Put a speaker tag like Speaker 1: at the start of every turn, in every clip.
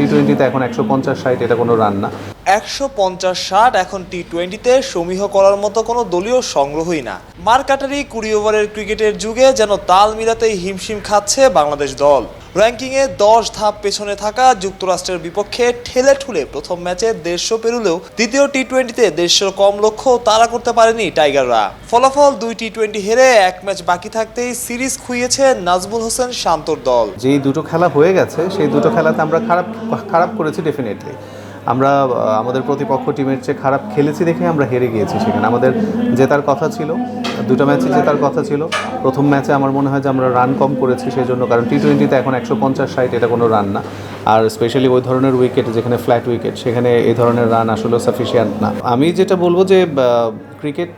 Speaker 1: টি টোয়েন্টিতে এখন একশো পঞ্চাশ ষাট এটা কোনো রান না।
Speaker 2: একশো পঞ্চাশ ষাট এখন টি টোয়েন্টিতে সমীহ করার মতো কোনো দলীয় সংগ্রহই না। মার্কাটারি কুড়ি ওভারের ক্রিকেটের যুগে যেন তাল মিলাতেই হিমশিম খাচ্ছে বাংলাদেশ দল। র্যাঙ্কিংয়ে দশ ধাপ পেছনে থাকা যুক্তরাষ্ট্রের বিপক্ষে ঠেলে ঠুলে প্রথম ম্যাচে দেড়শো পেরুলেও দ্বিতীয় টি টোয়েন্টিতে দেড়শোর কম লক্ষ্য তারা করতে পারেনি টাইগাররা। ফলাফল দুই টি টোয়েন্টি হেরে এক ম্যাচ বাকি থাকতেই সিরিজ খুইয়েছে নাজমুল হোসেন শান্তর দল।
Speaker 1: যেই দুটো খেলা হয়ে গেছে, সেই দুটো খেলাতে আমরা খারাপ খারাপ করেছি ডেফিনেটলি আমরা আমাদের প্রতিপক্ষ টিমের চেয়ে খারাপ খেলেছি দেখে আমরা হেরে গিয়েছি সেখানে। আমাদের জেতার কথা ছিল, দুটো ম্যাচে জেতার কথা ছিল। প্রথম ম্যাচে আমার মনে হয় যে আমরা রান কম করেছি সেই জন্য কারণ টি টোয়েন্টিতে এখন একশো পঞ্চাশ ষাট, এটা কোনো রান না। আর স্পেশালি ওই ধরনের উইকেট যেখানে ফ্ল্যাট উইকেট সেখানে এই ধরনের রান আসলে সাফিসিয়েন্ট না। আমি যেটা বলব যে cricket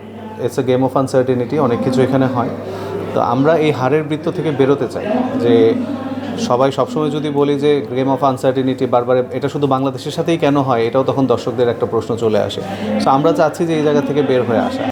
Speaker 1: it's a game of uncertainty অনেক কিছু এখানে হয়। তো আমরা এই হারের বৃত্ত থেকে বেরোতে চাই যে সবাই সবসময় যদি বলি যে গেম অফ আনসার্টিনিটি বারবার এটা শুধু বাংলাদেশের সাথেই কেন হয় এটাও তখন দর্শকদের একটা প্রশ্ন চলে আসে। সো আমরা চাচ্ছি যে এই জায়গা থেকে বের হয়ে আসা।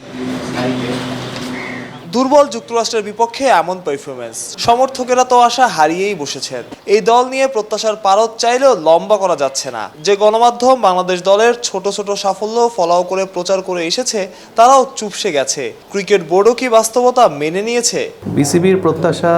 Speaker 2: দুর্বল যুক্তরাষ্ট্রের বিপক্ষে এমন পারফরমেন্স সমর্থকেরা তো আশা হারিয়েই বসেছেন। এই দল নিয়ে প্রত্যাশার পারদ চাইলেও লম্বা করা যাচ্ছে না। যে গণমাধ্যম বাংলাদেশ দলের ছোট ছোট সাফল্য ফলাও করে প্রচার করে এসেছে তারাও চুপসে গেছে। ক্রিকেট বোর্ডও কি বাস্তবতা মেনে নিয়েছে?
Speaker 1: বিসিবির প্রত্যাশা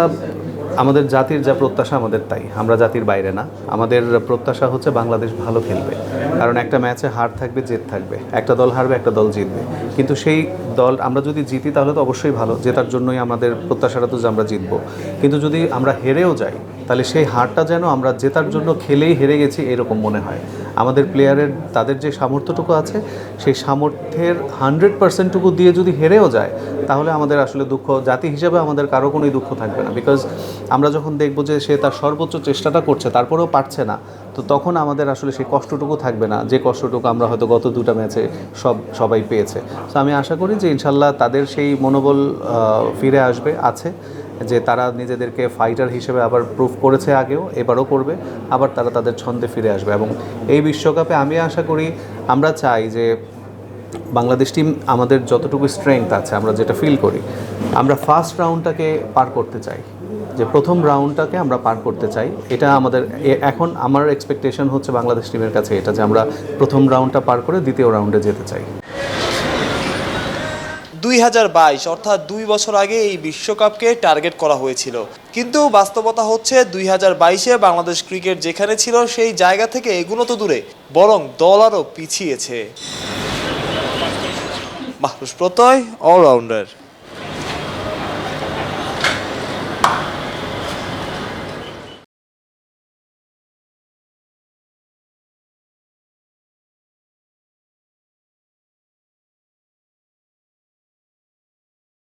Speaker 1: আমাদের জাতির যা প্রত্যাশা আমাদের তাই। আমরা জাতির বাইরে না। আমাদের প্রত্যাশা হচ্ছে বাংলাদেশ ভালো খেলবে। কারণ একটা ম্যাচে হার থাকবে, জেত থাকবে। একটা দল হারবে, একটা দল জিতবে। কিন্তু সেই দল আমরা যদি জিতি, তাহলে তো অবশ্যই ভালো। জেতার জন্যই আমাদের প্রত্যাশাটা তো যে আমরা জিতবো। কিন্তু যদি আমরা হেরেও যাই তাহলে সেই হারটা যেন আমরা জেতার জন্য খেলেই হেরে গেছি এরকম মনে হয়। আমাদের প্লেয়ারের তাদের যে সামর্থ্যটুকু আছে, সেই সামর্থ্যের হান্ড্রেড পার্সেন্টটুকু দিয়ে যদি হেরেও যায়, তাহলে আমাদের আসলে দুঃখ, জাতি হিসেবে আমাদের কারও কোনোই দুঃখ থাকবে না। বিকজ আমরা যখন দেখব যে সে তার সর্বোচ্চ চেষ্টাটা করছে, তারপরেও পারছে না, তো তখন আমাদের আসলে সেই কষ্টটুকু থাকবে না। যে কষ্টটুকু আমরা হয়তো গত দুটা ম্যাচে সব, সবাই পেয়েছে। তো আমি আশা করি যে ইনশাল্লাহ তাদের সেই মনোবল ফিরে আসবে, আছে। যে তারা নিজেদেরকে ফাইটার হিসেবে আবার প্রুফ করেছে আগেও, এবারও করবে, আবার তারা তাদের ছন্দে ফিরে আসবে। এবং এই বিশ্বকাপে আমি আশা করি আমরা চাই যে বাংলাদেশ টিম আমাদের যতটুকু স্ট্রেংথ আছে, আমরা যেটা ফিল করি, আমরা ফার্স্ট রাউন্ডটাকে পার করতে চাই। যে প্রথম রাউন্ডটাকে আমরা পার করতে চাই, এটা আমাদের এখন আমার এক্সপেকটেশন হচ্ছে বাংলাদেশ টিমের কাছে এটা, যে আমরা প্রথম রাউন্ডটা পার করে দ্বিতীয় রাউন্ডে যেতে চাই।
Speaker 2: দুই হাজার বাইশ, অর্থাৎ দুই বছর আগে এই বিশ্বকাপকে টার্গেট করা হয়েছিল। কিন্তু বাস্তবতা হচ্ছে দুই হাজার বাইশে বাংলাদেশ ক্রিকেট যেখানে ছিল সেই জায়গা থেকে এগুলো তো দূরে, বরং দল আরও পিছিয়েছে। মাহরুষ প্রত্যয় অলরাউন্ডার